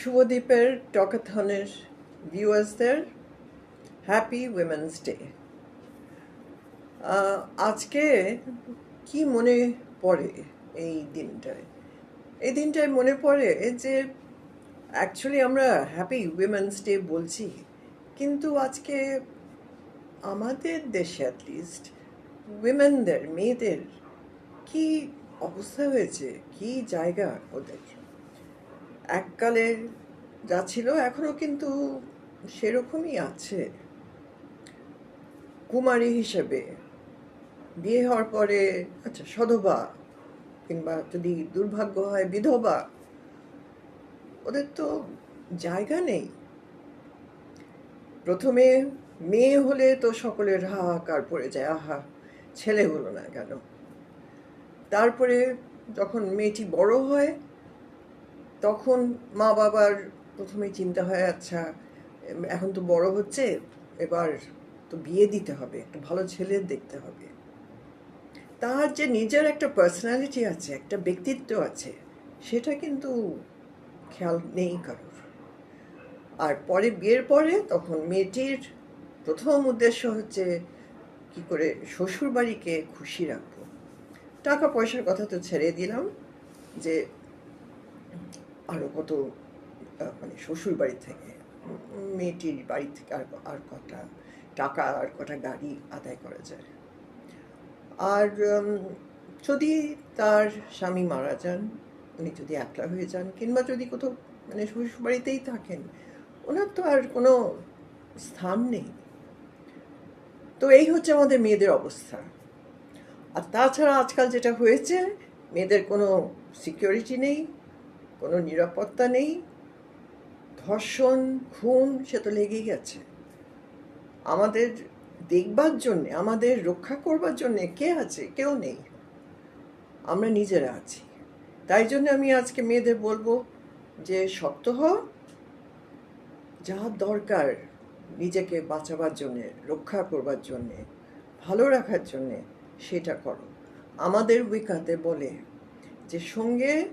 শুভদ্বীপের টকাথনের ভিউয়ার্সদের happy women's day আজকে কি মনে পড়ে এই দিনটায়? এই দিনটায় মনে পড়ে যে অ্যাকচুয়ালি আমরা হ্যাপি উইমেন্স ডে বলছি, কিন্তু আজকে আমাদের দেশে অ্যাটলিস্ট উইমেনদের মেয়েদের কি অবস্থা হয়েছে? কি জায়গা ওদের? এককালে যা ছিল এখনও কিন্তু সেরকমই আছে। কুমারী হিসেবে বিয়ে হওয়ার পরে আচ্ছা সধবা কিংবা যদি দুর্ভাগ্য হয় বিধবা, ওদের তো জায়গা নেই। প্রথমে মেয়ে হলে তো সকলের হাহাকার পড়ে যায়, আহা ছেলে হলো না কেন? তারপরে যখন মেয়েটি বড় হয় তখন মা বাবার প্রথমে চিন্তা হয় আচ্ছা এখন তো বড় হচ্ছে, এবার তো বিয়ে দিতে হবে, একটা ভালো ছেলে দেখতে হবে। তার যে নিজের একটা পার্সোনালিটি আছে, একটা ব্যক্তিত্ব আছে, সেটা কিন্তু খেয়াল নেই কারোর। আর পরে, বিয়ের পরে তখন মেয়েটির প্রথম উদ্দেশ্য হচ্ছে কি করে শ্বশুর বাড়িকে খুশি রাখব। টাকা পয়সার কথা তো ছেড়ে দিলাম যে আরও কত মানে শ্বশুর বাড়ি থেকে, মেয়েটির বাড়ি থেকে আর আর কটা টাকা, আর কটা গাড়ি আদায় করা যায়। আর যদি তার স্বামী মারা যান, উনি যদি একলা হয়ে যান, কিংবা যদি কোথাও মানে শ্বশুর বাড়িতেই থাকেন, ওনার তো আর কোনো স্থান নেই। তো এই হচ্ছে আমাদের মেয়েদের অবস্থা। আর তাছাড়া আজকাল যেটা হয়েছে, মেয়েদের কোনো সিকিউরিটি নেই কোনো নিরাপত্তা নেই। ধর্ষণ, খুন, সে তো লেগেই গেছে। আমাদের দেখবার জন্যে, আমাদের রক্ষা করবার জন্যে কে আছে? কেউ নেই। আমরা নিজেরা আছি। তাই জন্য আমি আজকে মেয়েদের বলব যে, শক্ত হও। যা দরকার নিজেকে বাঁচাবার জন্যে, রক্ষা করবার জন্যে, ভালো রাখার জন্যে, সেটা করো। আমাদের উইকাতে বলে যে, সঙ্গে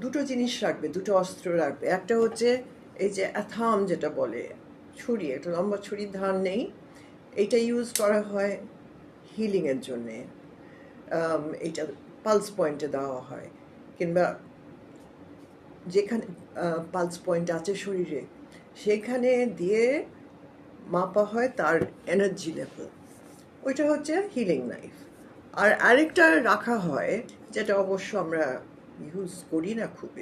দুটো জিনিস রাখবে, দুটো অস্ত্র রাখবে। একটা হচ্ছে এই যে অ্যাথাম যেটা বলে, ছুরি, একটা লম্বা ছুরির ধার নেই। এইটা ইউজ করা হয় হিলিংয়ের জন্যে। এইটা পালস পয়েন্টে দেওয়া হয়। কিংবা যেখানে পালস পয়েন্ট আছে শরীরে, সেখানে দিয়ে মাপা হয় তার এনার্জি লেভেল ওইটা হচ্ছে হিলিং নাইফ আর আরেকটা রাখা হয়, যেটা অবশ্য আমরা ইউজ করি না খুব